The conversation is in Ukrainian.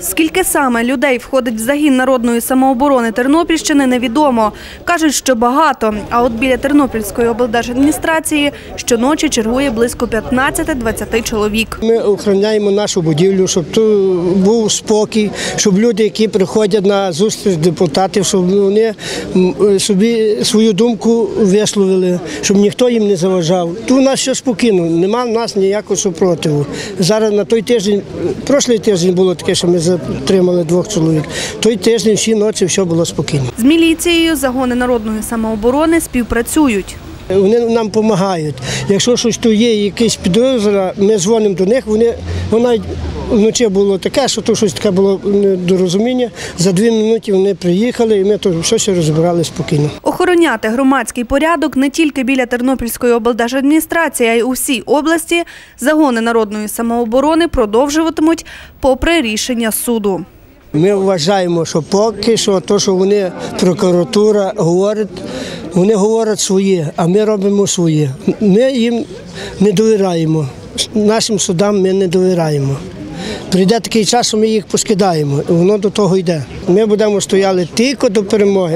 Скільки саме людей входить в загін народної самооборони Тернопільщини, невідомо. Кажуть, що багато. А от біля Тернопільської облдержадміністрації щоночі чергує близько 15-20 чоловік. Ми охороняємо нашу будівлю, щоб тут був спокій, щоб люди, які приходять на зустріч депутатів, щоб вони собі свою думку висловили, щоб ніхто їм не заважав. Тут у нас все спокійно, нема в нас ніякого супротиву. Зараз на той тиждень, прошлий тиждень було таке, що ми затримали двох чоловік. Той тиждень всі ночі все було спокійно. З міліцією загони народної самооборони співпрацюють. Вони нам допомагають. Якщо щось то є, якісь підозра, ми дзвонимо до них. Вони вона вночі було таке, що то щось таке було недорозуміння. За дві минути вони приїхали, і ми то все розбирали спокійно. Охороняти громадський порядок не тільки біля Тернопільської облдержадміністрації, а й у всій області загони народної самооборони продовжуватимуть попри рішення суду. Ми вважаємо, що поки що, то, що вони прокуратура говорить, вони говорять своє, а ми робимо своє. Ми їм не довіряємо. Нашим судам ми не довіряємо. Прийде такий час, що ми їх поскидаємо, і воно до того йде. Ми будемо стояли тільки до перемоги.